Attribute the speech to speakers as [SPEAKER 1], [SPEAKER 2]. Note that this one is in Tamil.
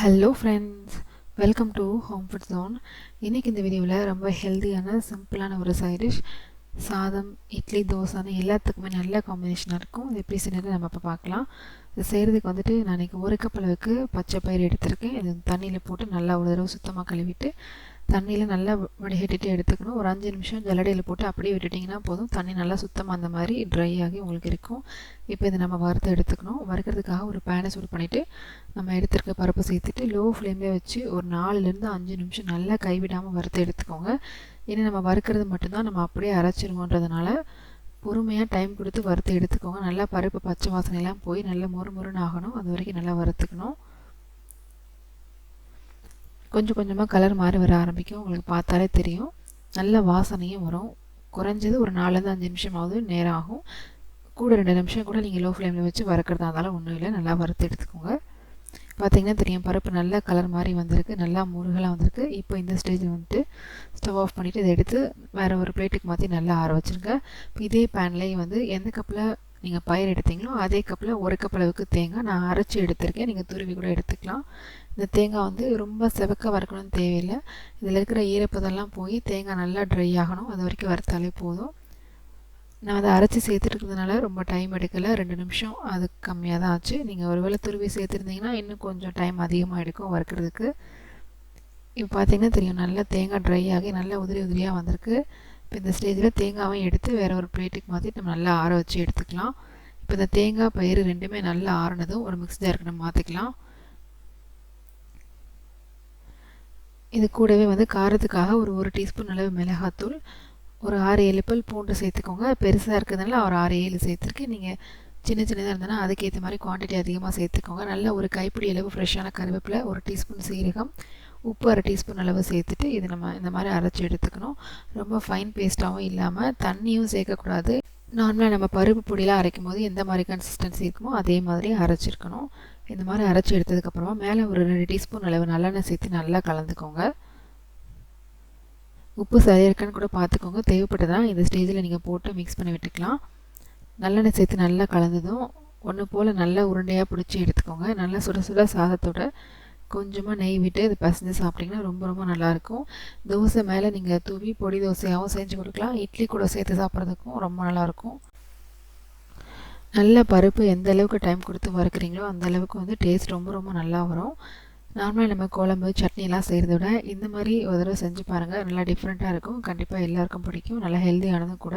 [SPEAKER 1] Hello friends welcome to home food zone இன்றைக்கி இந்த வீடியோவில் ரொம்ப ஹெல்த்தியான சிம்பிளான ஒரு சைட் டிஷ் சாதம் இட்லி தோசைன்னு எல்லாத்துக்குமே நல்ல காம்பினேஷனாக இருக்கும். இது எப்படி செய்யறது நம்ம இப்போ பார்க்கலாம். இது செய்கிறதுக்கு வந்துட்டு நான் இன்றைக்கி ஒரு கப் அளவுக்கு பச்சை பயிர் எடுத்திருக்கேன். இது தண்ணியில் போட்டு நல்லா ஒரு தடவை சுத்தமாக கழுவிட்டு தண்ணியில் நல்லா வடிகட்டிட்டு எடுத்துக்கணும். ஒரு அஞ்சு நிமிஷம் ஜல்லடையில் போட்டு அப்படியே விட்டுட்டிங்கன்னா போதும். தண்ணி நல்லா சுத்தமாக அந்த மாதிரி ட்ரை ஆகி உங்களுக்கு இருக்கும். இப்போ இதை நம்ம வறுத்து எடுத்துக்கணும். வறுக்கிறதுக்காக ஒரு பேனை சூடு பண்ணிவிட்டு நம்ம எடுத்துருக்க பருப்பு சேர்த்துட்டு லோ ஃப்ளேம்லேயே வச்சு ஒரு நாலுலேருந்து அஞ்சு நிமிஷம் நல்லா கைவிடாமல் வறுத்து எடுத்துக்கோங்க. ஏன்னா நம்ம வறுக்கிறது மட்டும்தான் நம்ம அப்படியே அரைச்சிருவோன்றதுனால பொறுமையாக டைம் கொடுத்து வறுத்து எடுத்துக்கோங்க. நல்லா பருப்பு பச்சை வாசனையெல்லாம் போய் நல்லா மொறு மொறுன்னு ஆகணும். அது வரைக்கும் நல்லா வறுத்துக்கணும். கொஞ்சம் கொஞ்சமாக கலர் மாறி வர ஆரம்பிக்கும். உங்களுக்கு பார்த்தாலே தெரியும். நல்ல வாசனையும் வரும். குறைஞ்சது ஒரு நாலுலேருந்து அஞ்சு நிமிஷமாவது நேரம் ஆகும் கூட ரெண்டு நிமிஷம் கூட நீங்கள் லோ ஃப்ளேமில் வச்சு வறுக்கிறதா இருந்தாலும் ஒன்றும் இல்லை. நல்லா வறுத்து எடுத்துக்கோங்க. பார்த்திங்கன்னா தெரியும் பருப்பு நல்ல கலர் மாதிரி வந்திருக்கு. நல்லா முருகலாக வந்திருக்கு. இப்போ இந்த ஸ்டேஜில் வந்துட்டு ஸ்டவ் ஆஃப் பண்ணிவிட்டு இதை எடுத்து வேறு ஒரு பிளேட்டுக்கு மாற்றி நல்லா ஆற வச்சுருங்க. இதே பேன்லேயும் வந்து எந்த கப்பில் நீங்கள் பயிர் எடுத்தீங்களோ அதே கப்பில் ஒரு கப் அளவுக்கு தேங்காய் நான் அரைச்சி எடுத்திருக்கேன். நீங்கள் துருவி கூட எடுத்துக்கலாம். இந்த தேங்காய் வந்து ரொம்ப செவக்க வறுக்கணும்னு தேவையில்லை. இதில் இருக்கிற ஈரப்பதெல்லாம் போய் தேங்காய் நல்லா ட்ரை ஆகணும். அது வரைக்கும் வறுத்தாலே போதும். நான் அதை அரைச்சி சேர்த்துருக்கிறதுனால ரொம்ப டைம் எடுக்கலை. ரெண்டு நிமிஷம். அது கம்மியாக தான் ஆச்சு. நீங்கள் ஒரு வேளை துருவி சேர்த்துருந்தீங்கன்னா இன்னும் கொஞ்சம் டைம் அதிகமாக எடுக்கும் வறுக்கிறதுக்கு. இப்போ பார்த்தீங்கன்னா தெரியும் நல்லா தேங்காய் ட்ரை ஆகி நல்லா உதிரி உதிரியாக வந்திருக்கு. இப்போ இந்த ஸ்டேஜில் தேங்காயும் எடுத்து வேறு ஒரு பிளேட்டுக்கு மாற்றி நம்ம நல்லா ஆற வச்சு எடுத்துக்கலாம். இப்போ இந்த தேங்காய் பயிர் ரெண்டுமே நல்லா ஆறினதும் ஒரு மிக்ஸ் ஜாருக்கு நம்ம மாற்றிக்கலாம் இது கூடவே வந்து காரத்துக்காக ஒரு ஒரு டீஸ்பூன் அளவு மிளகாத்தூள் ஒரு ஆறு ஏழு பல் பூண்டு சேர்த்துக்கோங்க. பெருசாக இருக்கிறதுனால ஒரு ஆறு ஏழு சேர்த்துருக்கு. நீங்கள் சின்ன சின்னதாக இருந்ததுன்னா அதுக்கேற்ற மாதிரி குவான்டிட்டி அதிகமாக சேர்த்துக்கோங்க. நல்ல ஒரு கைப்பிடி அளவு ஃப்ரெஷ்ஷான கருவேப்பிலை ஒரு டீஸ்பூன் சீரகம் உப்பு அரை டீஸ்பூன் அளவு சேர்த்துட்டு இது நம்ம இந்த மாதிரி அரைச்சி எடுத்துக்கணும். ரொம்ப ஃபைன் பேஸ்ட்டாகவும் இல்லாமல் தண்ணியும் சேர்க்கக்கூடாது. நார்மலாக நம்ம பருப்பு பொடியெலாம் அரைக்கும் போது எந்த மாதிரி கன்சிஸ்டன்சி இருக்குமோ அதே மாதிரி அரைச்சிருக்கணும். இந்த மாதிரி அரைச்சி எடுத்ததுக்கப்புறமா மேலே ஒரு ரெண்டு டீஸ்பூன் அளவு நல்லெண்ணெய் சேர்த்து நல்லா கலந்துக்கோங்க. உப்பு சரியாக இருக்கான்னு கூட பார்த்துக்கோங்க. தேவைப்பட்டதான் இந்த ஸ்டேஜில் நீங்கள் போட்டு மிக்ஸ் பண்ணி விட்டுக்கலாம். நல்லெண்ணெய் சேர்த்து நல்லா கலந்ததும் ஒன்று போல் நல்லா உருண்டையாக பிடிச்சி எடுத்துக்கோங்க. நல்லா சுட சுட சாதத்தோட கொஞ்சமாக நெய் விட்டு இது பசஞ்சு சாப்பிட்டிங்கன்னா ரொம்ப ரொம்ப நல்லாயிருக்கும். தோசை மேலே நீங்கள் தூவி பொடி தோசையாகவும் செஞ்சு கொடுக்கலாம். இட்லி கூட சேர்த்து சாப்பிட்றதுக்கும் ரொம்ப நல்லாயிருக்கும். நல்ல பருப்பு எந்த அளவுக்கு டைம் கொடுத்து வறுக்குறீங்களோ அந்த அளவுக்கு வந்து டேஸ்ட் ரொம்ப ரொம்ப நல்லா வரும். நார்மலாக நம்ம குழம்பு சட்னிலாம் செய்கிறத விட இந்த மாதிரி ஒரு தடவை செஞ்சு பாருங்கள் நல்லா டிஃப்ரெண்ட்டாக இருக்கும். கண்டிப்பாக எல்லாருக்கும் பிடிக்கும். நல்லா ஹெல்த்தியானதும் கூட.